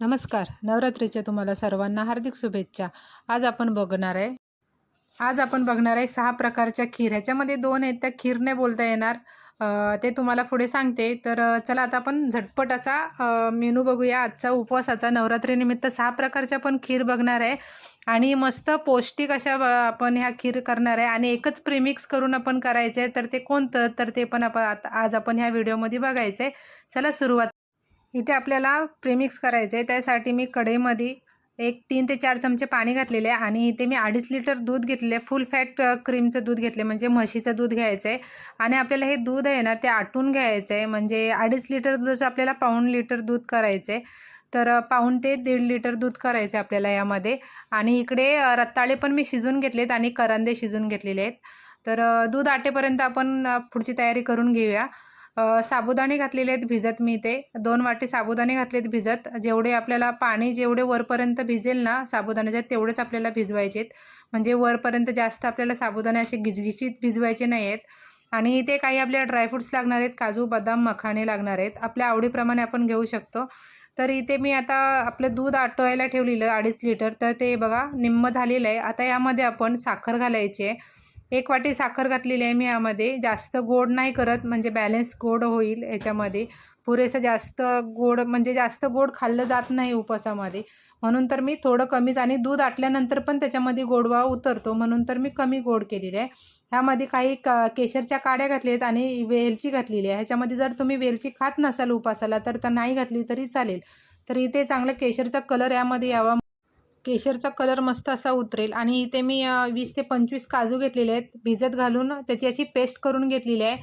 नमस्कार. नवरात्रीच्या तुम्हाला सर्वांना हार्दिक शुभेच्छा. आज आपण बघणार आहे. आज आपण बघणार आहे सहा प्रकारच्या खीर. ह्याच्यामध्ये दोन आहेत त्या खीर नाही बोलता येणार. ते तुम्हाला पुढे सांगते. तर चला आता आपण झटपट असा मेनू बघूया. आजचा उपवासाचा नवरात्रीनिमित्त सहा प्रकारच्या पण खीर बघणार आहे. आणि मस्त पौष्टिक अशा ब- आपण ह्या खीर करणार आहे. आणि एकच प्रिमिक्स करून आपण करायचं आहे तर ते कोणतं? तर ते पण आपण आता आज आपण ह्या व्हिडिओमध्ये बघायचं आहे चला सुरुवात इथे आपल्याला प्रिमिक्स करायचं आहे. त्यासाठी मी कढईमध्ये एक तीन ते चार चमचे पाणी घातलेले आहे आणि इथे मी अडीच लिटर दूध घेतलेले फुल फॅट क्रीमचं दूध घेतले म्हणजे म्हशीचं दूध घ्यायचं आहे. आणि आपल्याला हे दूध आहे ना ते आटून घ्यायचं आहे. म्हणजे अडीच लिटर दुधाचं आपल्याला पाऊण लिटर दूध करायचं आहे. तर पाऊण ते दीड लिटर दूध करायचं आहे आपल्याला यामध्ये. आणि इकडे रताळे पण मी शिजून घेतलेत आणि करंदे शिजून घेतलेले आहेत. तर दूध आटेपर्यंत आपण पुढची तयारी करून घेऊया. साबुदाणे घातलेले आहेत भिजत मी ते दोन वाटी साबुदाणे घातलेत भिजत. जेवढे आपल्याला पाणी जेवढे वरपर्यंत भिजेल ना साबुदाण्याचे तेवढेच आपल्याला भिजवायचे आहेत. म्हणजे वरपर्यंत जास्त आपल्याला साबुदाणे असे गिजगिजीत भिजवायचे नाही आहेत. आणि इथे काही आपल्याला ड्रायफ्रुट्स लागणार आहेत काजू बदाम मखाणे लागणार आहेत. आपल्या आवडीप्रमाणे आपण घेऊ शकतो. तर इथे मी आता आपलं दूध आटवायला ठेवलेलं अडीच लिटर. तर ते बघा निम्म झालेलं आहे. आता यामध्ये आपण साखर घालायची आहे. एक वाटी साखर घातलेली आहे मी यामध्ये. जास्त गोड नाही करत म्हणजे बॅलन्स गोड होईल याच्यामध्ये. पुरेसं जास्त गोड म्हणजे जास्त गोड खाल्लं जात नाही उपवासामध्ये. म्हणून तर मी थोडं कमीच आणि दूध आटल्यानंतर पण त्याच्यामध्ये गोडवा उतरतो म्हणून तर मी कमी गोड केलेली आहे. ह्यामध्ये काही क केशरच्या काड्या घातल्या आहेत आणि वेलची घातलेली आहे. ह्याच्यामध्ये जर तुम्ही वेलची खात नसाल उपासाला तर तर नाही घातली तरी चालेल. तर इथे चांगलं केशरचा कलर यामध्ये यावा. केशरचा कलर मस्त असा उतरेल. आणि इथे मी वीस ते पंचवीस काजू घेतलेले आहेत. भिजत घालून त्याची अशी पेस्ट करून घेतलेली आहे.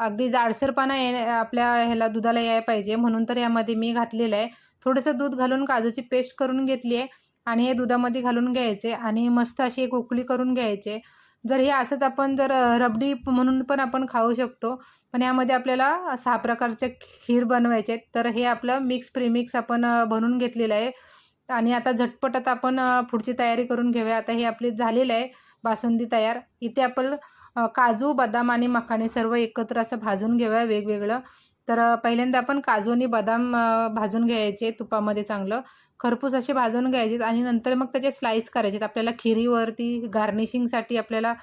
अगदी जाडसरपणा ये आपल्या ह्याला दुधाला यायला पाहिजे. म्हणून तर यामध्ये मी घातलेलं आहे. थोडंसं दूध घालून काजूची पेस्ट करून घेतली आहे. आणि हे दुधामध्ये घालून घ्यायचे. आणि मस्त अशी एक उकळी करून घ्यायचे. जर हे असंच आपण जर रबडी म्हणून पण आपण खाऊ शकतो. पण यामध्ये आपल्याला सहा प्रकारचे खीर बनवायचे आहेत. तर हे आपलं मिक्स प्रीमिक्स आपण बनवून घेतलेलं आहे. आणि आता झटपटत आपण पुढची तयारी करून घेऊया. आता हे आपली झालेलं आहे बासुंदी तयार. इथे आपण काजू बदाम आणि मखाणे सर्व एकत्र असं भाजून घेऊया वेगवेगळं. तर पहिल्यांदा आपण काजू आणि बदाम भाजून घ्यायचे तुपामध्ये चांगलं. खरपूस असे भाजून घ्यायचे आणि नंतर मग त्याचे स्लाईस करायचे. आपल्याला खिरीवरती गार्निशिंगसाठी आपल्याला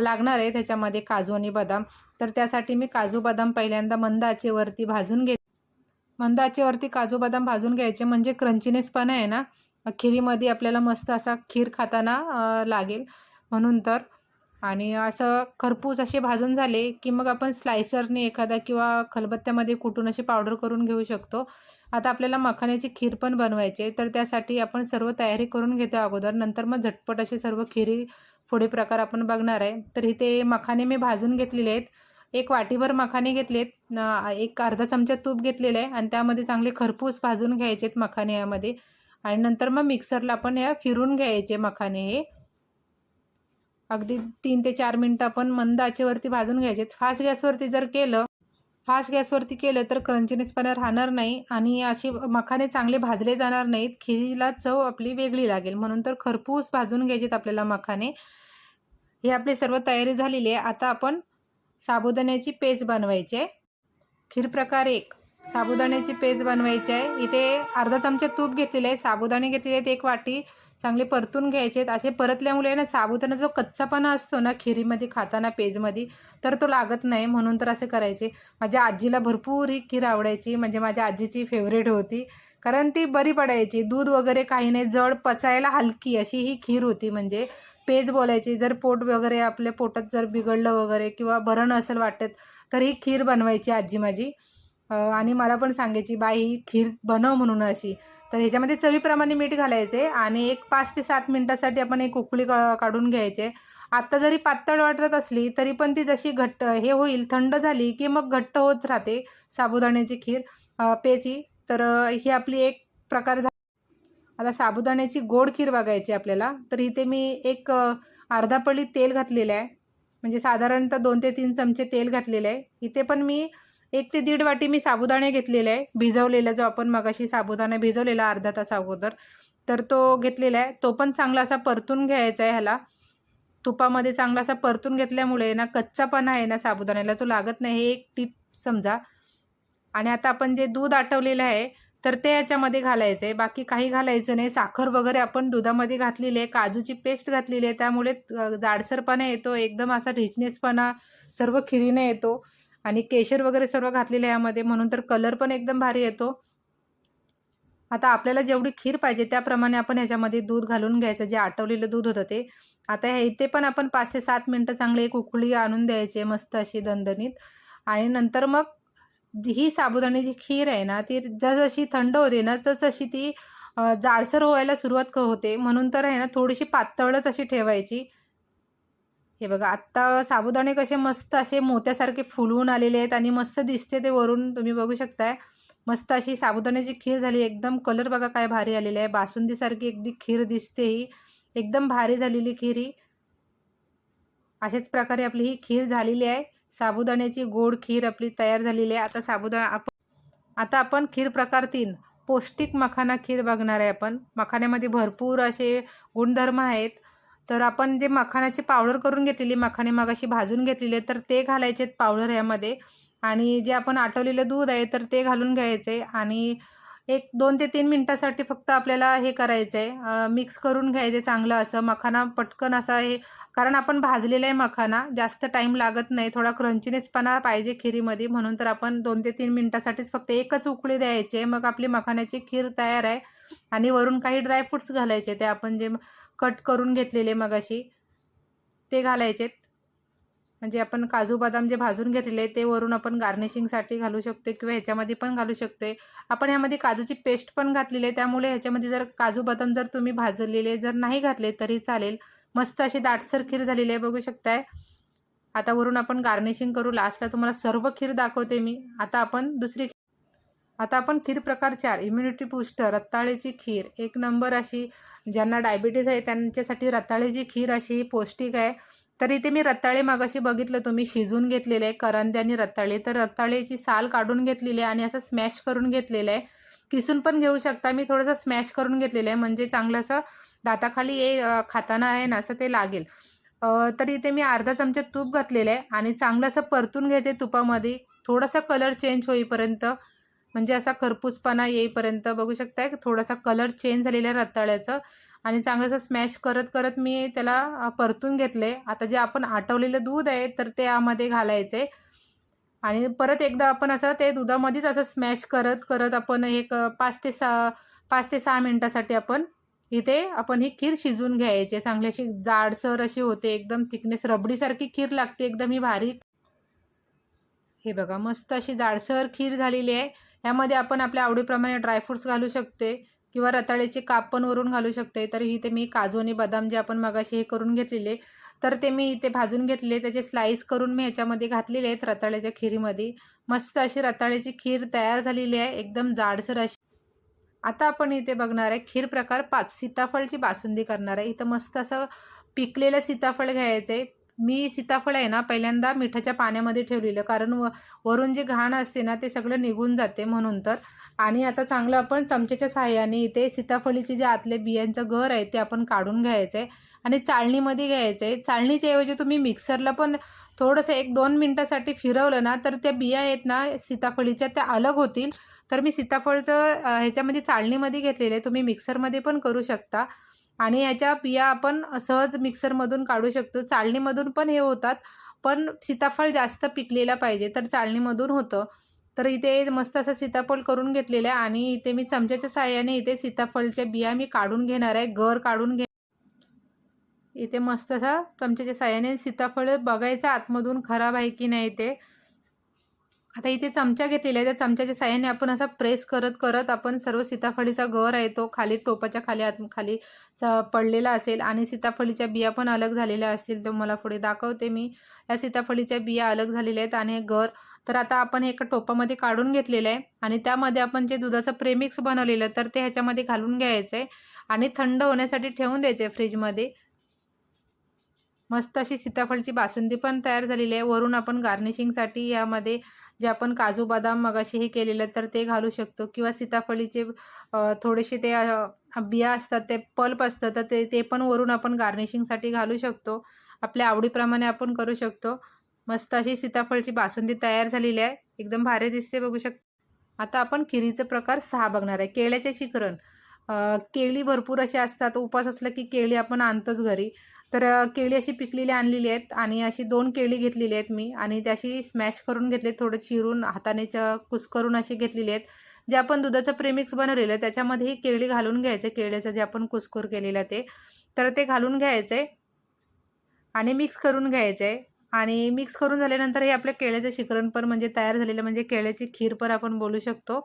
लागणार आहे त्याच्यामध्ये काजू आणि बदाम. तर त्यासाठी मी काजू बदाम पहिल्यांदा मंद आचेवरती भाजून घेत. मंद आचेवरती काजू बदाम भाजून घ्यायचे. म्हणजे क्रंचीनेसपणा आहे ना. खिरीमध्ये आपल्याला मस्त असा खीर खाताना लागेल. म्हणून तर. आणि असं खरपूस असे भाजून झाले की मग आपण स्लायसरने एखादा किंवा खलबत्त्यामध्ये कुटून अशी पावडर करून घेऊ शकतो. आता आपल्याला मखाण्याची खीर पण बनवायची आहे. तर त्यासाठी आपण सर्व तयारी करून घेतो अगोदर. नंतर मग झटपट असे सर्व खिरी पुढे प्रकार आपण बघणार आहे. तर इथे मखाने मी भाजून घेतलेले आहेत. एक वाटीभर मखाने घेतलेत एक अर्धा चमचा तूप घेतलेलं आहे आणि त्यामध्ये चांगले खरपूस भाजून घ्यायचे आहेत मखाने यामध्ये. आणि नंतर मग मिक्सरला आपण या फिरून घ्यायचे मखाने हे. अगदी तीन ते चार मिनटं आपण मंद आचेवरती भाजून घ्यायचे फास्ट गॅसवरती जर केलं फास्ट गॅसवरती केलं तर क्रंचीनेसपणा राहणार नाही आणि असे मखाने चांगले भाजले जाणार नाहीत. खिरीला चव आपली वेगळी लागेल. म्हणून तर खरपूस भाजून घ्यायचेत आपल्याला मखाने. ही आपली सर्व तयारी झालेली आहे. आता आपण साबुदाण्याची पेज बनवायची. आहे खीर प्रकार एक. साबुदाण्याची पेज बनवायची आहे. इथे अर्धा चमचा तूप घेतलेलं आहे. साबुदाणे घेतलेले आहेत एक वाटी. चांगले परतून घ्यायचे आहेत. असे परतल्यामुळे ना साबुदाणा जो कच्चापणा असतो ना खिरीमध्ये खाताना पेजमध्ये तर तो लागत नाही. म्हणून तर असे करायचे. माझ्या आजीला भरपूर ही खीर आवडायची. म्हणजे माझ्या आजीची फेवरेट होती. कारण ती बरी पडायची. दूध वगैरे काही नाही जड पचायला हलकी अशी ही खीर होती. म्हणजे पेज बोलायची. जर पोट वगैरे आपल्या पोटात जर बिघडलं वगैरे किंवा बरं नसेल वाटत तर ही खीर बनवायची आजी माझी. आणि मला पण सांगायची बाई ही खीर बनव म्हणून अशी. तर ह्याच्यामध्ये चवीप्रमाणे मीठ घालायचे आणि एक पाच ते सात मिनटासाठी आपण एक उकळी काढून घ्यायचे. आत्ता जरी पातळ वाटत असली तरी पण ती जशी घट्ट हे होईल थंड झाली की मग घट्ट होत राहते साबुदाण्याची खीर. पेची तर ही आपली एक प्रकार झाली आता साबुदाण्याची गोड खीर बघायची आपल्याला तर इथे मी एक अर्धा पळी तेल घातलेलं आहे. म्हणजे साधारणतः दोन ते तीन चमचे तेल घातलेलं आहे. इथे पण मी एक ते दीड वाटी मी साबुदाणे घेतलेले आहे. भिजवलेला जो आपण मगाशी साबुदाणा भिजवलेला अर्धा तास अगोदर तर तो घेतलेला आहे. तो पण चांगला असा परतून घ्यायचा आहे ह्याला. तुपामध्ये चांगला असा परतून घेतल्यामुळे ना कच्चापणा आहे ना साबुदाण्याला तो लागत नाही. हे एक टीप समजा. आणि आता आपण जे दूध आटवलेलं आहे तर ते याच्यामध्ये घालायचं आहे बाकी काही घालायचं नाही. साखर वगैरे आपण दुधामध्ये घातलेली आहे काजूची पेस्ट घातलेली आहे त्यामुळे जाडसरपणा येतो एकदम असा रिचनेसपणा सर्व खिरीने येतो. आणि केशर वगैरे सर्व घातलेलं आहे यामध्ये म्हणून तर कलर पण एकदम भारी येतो. आता आपल्याला जेवढी खीर पाहिजे त्याप्रमाणे आपण याच्यामध्ये दूध घालून घ्यायचं जे आटवलेलं दूध होतं ते. आता हे इथे पण आपण पाच ते सात मिनटं चांगली एक उकळी आणून द्यायची मस्त अशी दणदणीत. आणि नंतर मग ही साबुदाण्याची खीर आहे ना ती जसजशी थंड होते ना तर तशी ती जाडसर व्हायला सुरुवात क होते. म्हणून तर आहे ना थोडीशी पातळच अशी ठेवायची. हे बघा आत्ता साबुदाणे कसे मस्त असे मोत्यासारखे फुलवून आलेले आहेत आणि मस्त दिसते ते वरून तुम्ही बघू शकताय. मस्त अशी साबुदाण्याची खीर झाली. एकदम कलर बघा काय भारी आलेला आहे. बासुंदीसारखी अगदी खीर दिसते ही. एकदम भारी झालेली खीर ही. अशाच प्रकारे आपली ही खीर झालेली आहे. साबुदाण्याची गोड खीर आपली तयार झालेली आहे. आता साबुदाणा आपण आता आपण खीर प्रकार तीन. पौष्टिक मखाना खीर बघणार आहे आपण. मखाण्यामध्ये भरपूर असे गुणधर्म आहेत. तर आपण जे मखाण्याची पावडर करून घेतलेली मखाणे मगाशी भाजून घेतलेले तर ते घालायचे पावडर यामध्ये आणि जे आपण आटवलेलं दूध आहे तर ते घालून घ्यायचे. आणि एक दोन ते तीन मिनटासाठी फक्त आपल्याला हे करायचं आहे मिक्स करून घ्यायचे चांगलं असं. मखाना पटकन असा हे कारण आपण भाजलेला आहे मखाना जास्त टाईम लागत नाही. थोडा क्रंचीनेसपणा पाहिजे खिरीमध्ये. म्हणून तर आपण दोन ते तीन मिनटासाठीच फक्त एकच उकळी द्यायची आहे. मग आपली मखाण्याची खीर तयार आहे. आणि वरून काही ड्रायफ्रुट्स घालायचे. ते आपण जे कट करून घेतलेले मगाशी ते घालायचेत. म्हणजे आपण काजू बदाम जे भाजून घेतलेले ते वरून आपण गार्निशिंगसाठी घालू शकतो किंवा ह्याच्यामध्ये पण घालू शकते आपण ह्यामध्ये काजूची पेस्ट पण घातलेली आहे त्यामुळे ह्याच्यामध्ये जर काजू बदाम जर तुम्ही भाजलेले जर नाही घातले तरी चालेल. मस्त अशी दाटसर खीर झालेली आहे बघू शकताय. आता वरून आपण गार्निशिंग करू. लास्टला तुम्हाला सर्व खीर दाखवते मी. आता आपण दुसरी आता आपण खीर प्रकार चार इम्युनिटी बूस्टर रताळ्याची खीर. एक नंबर अशी ज्यांना डायबिटीज आहे त्यांच्यासाठी रताळ्याची खीर अशी पौष्टिक आहे. तर इथे मी रताळे मागाशी बघितलं तुम्ही शिजून घेतलेले आहे करंदे आणि रताळे. तर रताळेची साल काढून घेतलेली आहे आणि असं स्मॅश करून घेतलेलं आहे. किसून पण घेऊ शकता मी थोडंसं स्मॅश करून घेतलेलं आहे. म्हणजे चांगलं असं दाताखाली ये खाताना आहे ना असं ते लागेल. तर इथे मी अर्धा चमचा तूप घातलेलं आहे आणि चांगलं असं परतून घ्यायचं आहे तुपामध्ये. थोडासा कलर चेंज होईपर्यंत म्हणजे असा खरपूसपणा येईपर्यंत बघू शकताय थोडासा कलर चेंज झालेला आहे रताळ्याचं. आणि चांगलं असं स्मॅश करत करत मी त्याला परतून घेतले. आता जे आपण आटवलेलं दूध आहे तर ते यामध्ये घालायचे. आणि परत एकदा आपण असं ते दुधामध्येच असं स्मॅश करत करत आपण एक पाच ते सहा पाच ते सहा मिनटासाठी आपण इथे आपण ही खीर शिजवून घ्यायची. चांगली अशी जाडसर अशी होते एकदम थिकनेस रबडीसारखी खीर लागते एकदम ही भारी. हे बघा मस्त अशी जाडसर खीर झालेली आहे. यामध्ये आपण आपल्या आवडीप्रमाणे ड्रायफ्रुट्स घालू शकते. किंवा रताळ्याचे काप पण वरून घालू शकते. तर इथे मी काजू आणि बदाम जे आपण मगाशी हे करून घेतलेले तर ते मी इथे भाजून घेतले त्याचे स्लाईस करून मी ह्याच्यामध्ये घातलेले आहेत रताळ्याच्या खिरीमध्ये. मस्त अशी रताळ्याची खीर तयार झालेली आहे. एकदम जाडसर अशी. आता आपण इथे बघणार आहे खीर प्रकार पाच. सीताफळची बासुंदी करणार आहे. इथं मस्त असं पिकलेलं सीताफळ घ्यायचं आहे मी सीताफळ आहे ना पहिल्यांदा मिठाच्या पाण्यामध्ये ठेवलेलं. कारण व वरून जे घाण असते ना ते सगळं निघून जाते म्हणून तर. आणि आता चांगलं आपण चमच्याच्या सहाय्याने इथे सीताफळीचे जे आतले बियांचं घर आहे ते आपण काढून घ्यायचं आहे आणि चाळणीमध्ये घ्यायचं आहे चाळणीच्या ऐवजी तुम्ही मिक्सरला पण थोडंसं एक दोन मिनटासाठी फिरवलं ना तर त्या बिया आहेत ना सीताफळीच्या त्या अलग होतील. तर मी सीताफळचं ह्याच्यामध्ये चाळणीमध्ये घेतलेलं आहे. तुम्ही मिक्सरमध्ये पण करू शकता. आणि याच्या बिया आपण सहज मिक्सरमधून काढू शकतो. चाळणीमधून पण हे होतात पण सीताफळ जास्त पिकलेला पाहिजे तर चाळणीमधून होतं. तर इथे मस्त असं सीताफळ करून घेतलेलं आहे आणि इथे मी चमच्याच्या साह्याने इथे सीताफळच्या बिया मी काढून घेणार आहे गर काढून घे इथे मस्त असा चमच्याच्या साह्याने सीताफळ बघायचं आतमधून खराब आहे की नाही ते. आता इथे चमचा घेतलेला आहे. त्या चमच्याच्या साह्याने आपण असा प्रेस करत करत आपण सर्व सीताफळीचा गर आहे तो खाली टोपाच्या खाली आत खाली पडलेला असेल आणि सीताफळीच्या बिया पण अलग झालेल्या असतील तर मला पुढे दाखवते मी. या सीताफळीच्या बिया अलग झालेल्या आहेत आणि गर तर आता आपण हे एका टोपामध्ये काढून घेतलेलं आहे आणि त्यामध्ये आपण जे दुधाचं प्रेमिक्स बनवलेलं तर ते ह्याच्यामध्ये घालून घ्यायचं आहे आणि थंड होण्यासाठी ठेवून द्यायचं आहे फ्रीजमध्ये मस्त अशी सीताफळची बासुंदी पण तयार झालेली आहे. वरून आपण गार्निशिंगसाठी यामध्ये जे आपण काजू बदाम मगाशी हे केलेलं तर ते घालू शकतो. किंवा सीताफळीचे थोडेसे ते बिया असतात ते पल्प असतं तर ते ते पण वरून आपण गार्निशिंगसाठी घालू शकतो. आपल्या आवडीप्रमाणे आपण करू शकतो. मस्त अशी सीताफळची बासुंदी तयार झालेली आहे. एकदम भारी दिसते बघू शक आता आपण खिरीचं प्रकार सहा बघणार आहे. केळ्याचे शिखरण केळी भरपूर असे असतात. उपास असलं की केळी आपण आणतोच घरी. तर केळी अशी पिकलेली आणलेली आहेत आणि अशी दोन केळी घेतलेली आहेत मी आणि त्याशी स्मॅश करून घेतले थोडं चिरून हाताने च कुस्करून अशी घेतलेली आहेत. जे आपण दुधाचं प्रेमिक्स बनवलेलं आहे त्याच्यामध्ये ही केळी घालून घ्यायचं केळीचं जे आपण कुस्कूर केलेलं आहे ते. तर ते घालून घ्यायचं आहे आणि मिक्स करून घ्यायचं आहे आणि मिक्स करून झाल्यानंतर हे आपल्या केळ्याचं शिकरण पण म्हणजे तयार झालेलं म्हणजे केळ्याची खीर पण आपण बोलू शकतो.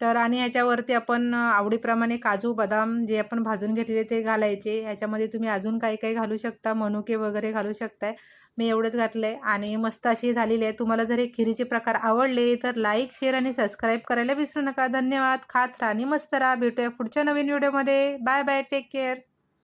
तर आणि ह्याच्यावरती आपण आवडीप्रमाणे काजू बदाम जे आपण भाजून घेतलेले ते घालायचे. ह्याच्यामध्ये तुम्ही अजून काही काही घालू शकता. मनुके वगैरे घालू शकताय. मी एवढंच घातलं आहे आणि मस्त अशी झालेली आहे. तुम्हाला जर हे खिरीचे प्रकार आवडले तर लाईक शेअर आणि सबस्क्राईब करायला विसरू नका. धन्यवाद. खात राहा आणि मस्त राहा. भेटूया पुढच्या नवीन व्हिडिओमध्ये बाय बाय टेक केअर